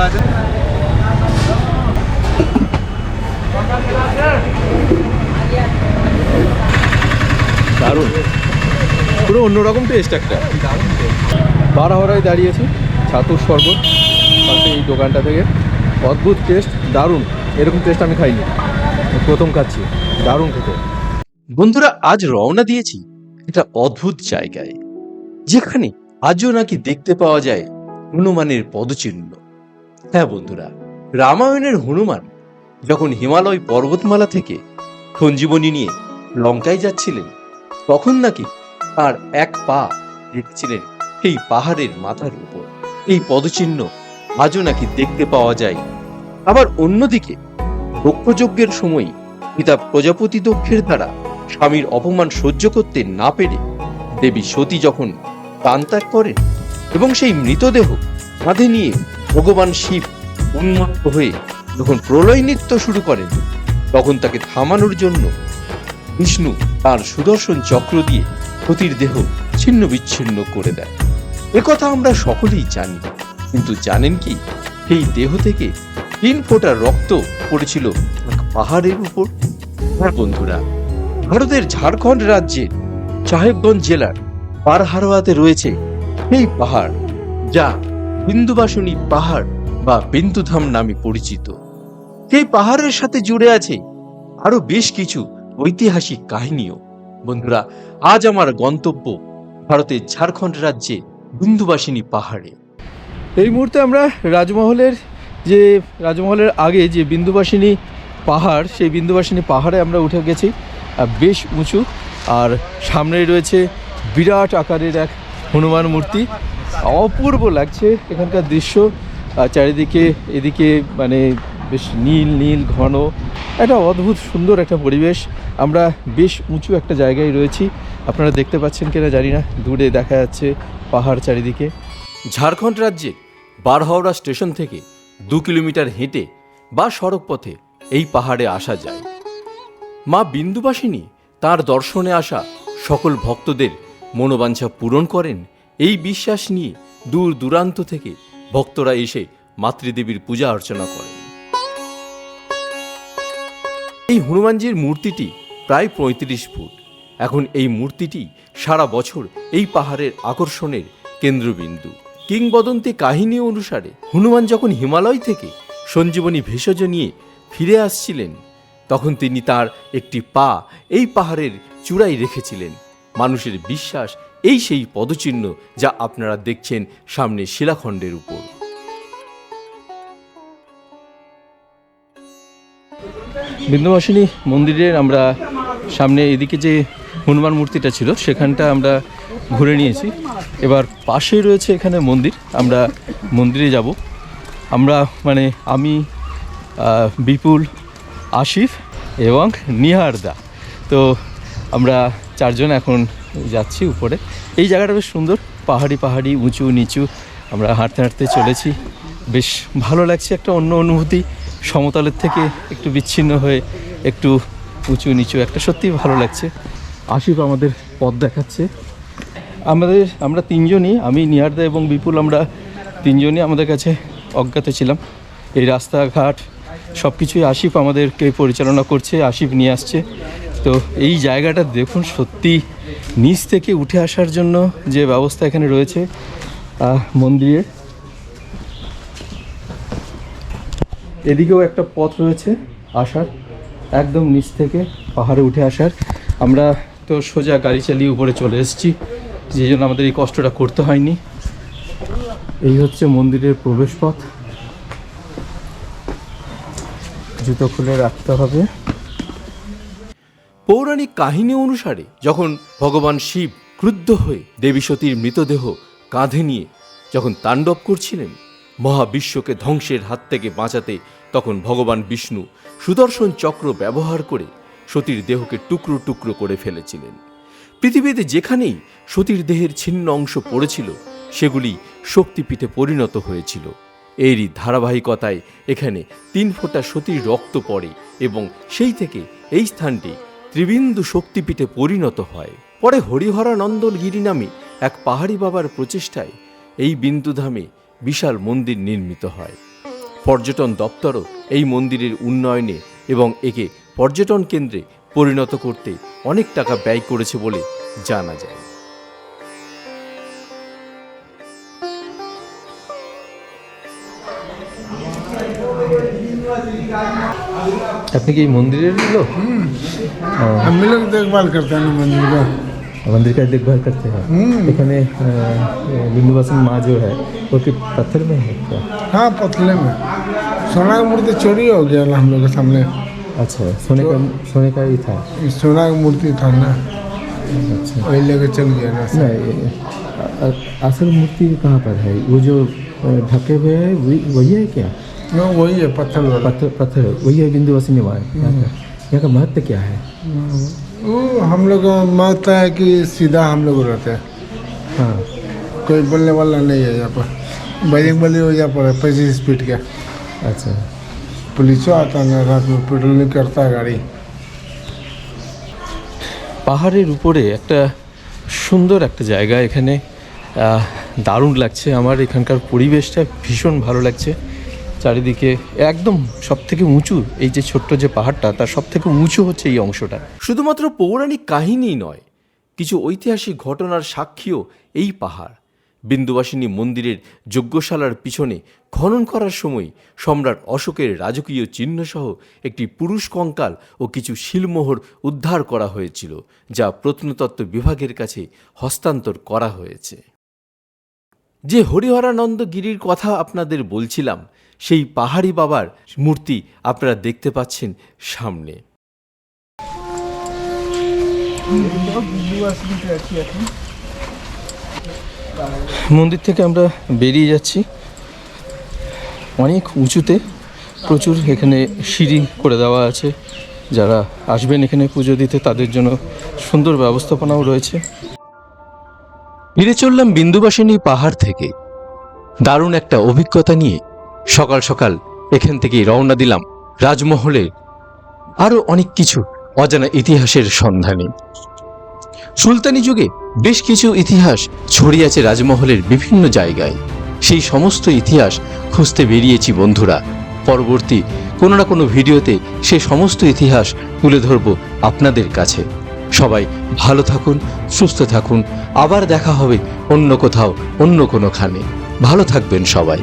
খোলা আছে? দারুণ। পুরো অন্যরকম টেস্ট একটা। বারহাওয়ারায় দাঁড়িয়েছি ছাতুর শরবত পাশে এই দোকানটা থেকে। অদ্ভুত টেস্ট দারুণ। এরকম টেস্ট আমি খাইনি। প্রথম খাচ্ছি। দারুণ খেতে। বন্ধুরা আজ রওনা দিয়েছি এটা অদ্ভুত জায়গায় যেখানে আজও নাকি দেখতে পাওয়া যায় হনুমানের পদচিহ্ন। হ্যাঁ বন্ধুরা, রামায়ণের হনুমান যখন হিমালয় পর্বতমালা থেকে সঞ্জীবনী নিয়ে লঙ্কায় যাচ্ছিলেন, তখন নাকি তার এক পা রেখেছিলেন এই পাহাড়ের মাথার উপর। এই পদচিহ্ন আজও নাকি দেখতে পাওয়া যায়। আবার অন্যদিকে দক্ষযজ্ঞের সময় পিতা প্রজাপতি দক্ষের দ্বারা স্বামীর অপমান সহ্য করতে না পেরে দেবী সতী যখন প্রাণ ত্যাগ করেন এবং সেই মৃতদেহ কাঁধে নিয়ে ভগবান শিব উন্মত্ত হয়ে যখন প্রলয় নৃত্য শুরু করেন, তখন তাকে থামানোর জন্য বিষ্ণু তার সুদর্শন চক্র দিয়ে সতীর দেহ ছিন্ন বিচ্ছিন্ন করে দেয় একথা আমরা সকলেই জানি, কিন্তু জানেন কি? এই দেহ থেকে তিন ফোঁটা রক্ত পড়েছিল এক পাহাড়ের উপর। হ্যাঁ বন্ধুরা, ভারতের ঝাড়খণ্ড রাজ্যের সাহেবগঞ্জ জেলার পারহারোয়াতে রয়েছে এই পাহাড়, যা বিন্দুবাসনী পাহাড় বা বিন্দুধাম নামে পরিচিত। এই পাহাড়ের সাথে জুড়ে আছে? আরও বেশ কিছু ঐতিহাসিক কাহিনীও। বন্ধুরা, আজ আমার গন্তব্য ভারতের ঝাড়খণ্ড রাজ্যে বিন্দুবাসিনী পাহাড়ে। এই মুহূর্তে আমরা রাজমহলের যে, রাজমহলের আগে যে বিন্দুবাসিনী পাহাড়, সেই বিন্দুবাসিনী পাহাড়ে আমরা উঠে গেছি বেশ উঁচু। আর সামনেই রয়েছে বিরাট আকারের এক হনুমান মূর্তি। অপূর্ব লাগছে এখানকার দৃশ্য। চারিদিকে, এদিকে মানে বেশ নীল নীল, ঘন। একটা অদ্ভুত সুন্দর একটা পরিবেশ। আমরা বেশ উঁচু একটা জায়গায় রয়েছি। আপনারা দেখতে পাচ্ছেন কিনা জানি না। দূরে দেখা যাচ্ছে পাহাড় চারিদিকে। ঝাড়খণ্ড রাজ্যের বারহাওড়া স্টেশন থেকে দু কিলোমিটার হেঁটে বা সড়ক পথে এই পাহাড়ে আসা যায়। মা বিন্দুবাসিনী তার দর্শনে আসা সকল ভক্তদের মনোবাঞ্ছা পূরণ করেন এই বিশ্বাস নিয়ে দূর দূরান্ত থেকে ভক্তরা এসে মাতৃদেবীর পূজা অর্চনা করেন। এই হনুমানজির মূর্তিটি প্রায় পঁয়ত্রিশ ফুট। এখন এই মূর্তিটি সারা বছর এই পাহাড়ের আকর্ষণের কেন্দ্রবিন্দু। কিংবদন্তি কাহিনী অনুসারে হনুমান যখন হিমালয় থেকে সঞ্জীবনী ভেষজ নিয়ে ফিরে আসছিলেন, তখন তিনি তার একটি পা এই পাহাড়ের চূড়ায় রেখেছিলেন। মানুষের বিশ্বাস, এই সেই পদচিহ্ন যা আপনারা দেখছেন সামনে শিলাখণ্ডের উপর। বিন্দুবাসিনী মন্দিরের আমরা সামনে এদিকে যে হনুমান মূর্তিটা ছিল, সেখানটা আমরা ঘুরে নিয়েছি। এবার পাশে রয়েছে এখানে মন্দির, আমরা মন্দিরে যাব। আমরা মানে আমি বিপুল আশিফ এবং নিহারদা। তো আমরা চারজন এখন যাচ্ছি উপরে। এই জায়গাটা বেশ সুন্দর, পাহাড়ি পাহাড়ি, উঁচু নিচু। আমরা হাঁটতে হাঁটতে চলেছি। বেশ ভালো লাগছে একটা অন্য অনুভূতি, সমতলের থেকে একটু বিচ্ছিন্ন হয়ে একটু উঁচু নিচু একটা সত্যি ভালো লাগছে। আশিফ আমাদের পথ দেখাচ্ছে। আমাদের, আমরা তিনজনই, আমি, নিহারদা এবং বিপুল, আমরা তিনজনই আমাদের কাছে অজ্ঞাত ছিলাম। এই রাস্তাঘাট সব কিছুই আশিফ আমাদেরকে পরিচালনা করছে, আশিফ নিয়ে আসছে। তো এই জায়গাটা দেখুন সত্যি নিচ থেকে উঠে আসার জন্য যে ব্যবস্থা এখানে রয়েছে মন্দিরের। এদিকেও একটা পথ রয়েছে আসার, একদম নিচ থেকে পাহাড়ে উঠে আসার। আমরা তো সোজা গাড়ি চালিয়ে উপরে চলে এসেছি, যে জন্য আমাদের এই কষ্টটা করতে হয়নি। এই হচ্ছে মন্দিরের প্রবেশ পথ জুতো খুলে রাখতে হবে। পৌরাণিক কাহিনী অনুসারে, যখন ভগবান শিব ক্রুদ্ধ হয়ে দেবী সতীর মৃতদেহ কাঁধে নিয়ে যখন তাণ্ডব করছিলেন, মহাবিশ্বকে ধ্বংসের হাত থেকে বাঁচাতে তখন ভগবান বিষ্ণু সুদর্শন চক্র ব্যবহার করে সতীর দেহকে টুকরো টুকরো করে ফেলেছিলেন। পৃথিবীতে যেখানেই সতীর দেহের ছিন্ন অংশ পড়েছিল, সেগুলি শক্তিপীঠে পরিণত হয়েছিল। এরই ধারাবাহিকতায় এখানে তিন ফোঁটা সতীর রক্ত পড়ে এবং সেই থেকে এই স্থানটি ত্রিবিন্দু শক্তিপীঠে পরিণত হয়। পরে হরিহরানন্দন গিরি নামে এক পাহাড়ি বাবার প্রচেষ্টায় এই বিন্দুধামে বিশাল মন্দির নির্মিত হয়। পর্যটন দপ্তরও এই মন্দিরের উন্নয়নে এবং একে পর্যটন কেন্দ্রে পরিণত করতে অনেক টাকা ব্যয় করেছে বলে জানা যায়। আপনি কি এই মন্দিরের লোক हम भी लोग देखभाल करते हैं ना मंदिर का मंदिर का देखभाल करते हैं এখানে बिंदुवासन माँ जो है वो कि पत्थर में है क्या हाँ पतले में सोना का मूर्ति चोरी हो गया ना हम लोग के सामने अच्छा सोने का सोने का ही था ये सोना का मूर्ति था ना अच्छा वही लेके चल गया ना नहीं अ- अ- असल मूर्ति कहाँ पर है वो जो अ, ढके हुए है वही वही है क्या वो वही है पत्थर वाला पत्थर पत्थर वही है बिंदुवासिनी माँ यहाँ का यहाँ का महत्व क्या है वो हम लोग का मत है कि सीधा हम लोग रहते हैं हाँ कोई बोलने वाला नहीं है यहाँ पर बजरंग बली हो यहाँ पर है पच्चीस स्पीड का अच्छा पुलिसो आता है ना रात में पेट्रोलिंग करता है गाड़ी পাহাড়ের উপরে একটা সুন্দর একটা জায়গা এখানে আহ, দারুণ লাগছে আমার এখানকার পরিবেশটা ভীষণ ভালো লাগছে চারিদিকে একদম সব থেকে উঁচু, এই যে ছোট্ট যে পাহাড়টা, তার সব থেকে উঁচু হচ্ছে এই অংশটা। শুধুমাত্র পৌরাণিক কাহিনী নয়, কিছু ঐতিহাসিক ঘটনার সাক্ষীও এই পাহাড়। বিন্দুবাসিনী মন্দিরের যজ্ঞশালার পিছনে খনন করার সময় সম্রাট অশোকের রাজকীয় চিহ্নসহ একটি পুরুষ কঙ্কাল ও কিছু শিলমোহর উদ্ধার করা হয়েছিল, যা প্রত্নতত্ত্ব বিভাগের কাছে হস্তান্তর করা হয়েছে। যে হরিহরানন্দ গিরির কথা আপনাদের বলছিলাম সেই পাহাড়ি বাবার মূর্তি আপনারা দেখতে পাচ্ছেন সামনে। মন্দির থেকে আমরা বেরিয়ে যাচ্ছি। অনেক উঁচুতে প্রচুর এখানে সিঁড়ি করে দেওয়া আছে। যারা আসবেন এখানে পুজো দিতে, তাদের জন্য সুন্দর ব্যবস্থাপনাও রয়েছে। ফিরে চললাম বিন্দুবাসিনী পাহাড় থেকে। দারুণ একটা অভিজ্ঞতা নিয়ে সকাল সকাল এখান থেকেই রওনা দিলাম রাজমহলে। আরও অনেক কিছু অজানা ইতিহাসের সন্ধানে। সুলতানি যুগে বেশ কিছু ইতিহাস ছড়িয়ে আছে রাজমহলের বিভিন্ন জায়গায়। সেই সমস্ত ইতিহাস খুঁজতে বেরিয়েছি বন্ধুরা। পরবর্তী কোনো না কোনো ভিডিওতে সে সমস্ত ইতিহাস তুলে ধরব আপনাদের কাছে। সবাই ভালো থাকুন, সুস্থ থাকুন। আবার দেখা হবে অন্য কোথাও, অন্য কোনোখানে। ভালো থাকবেন সবাই।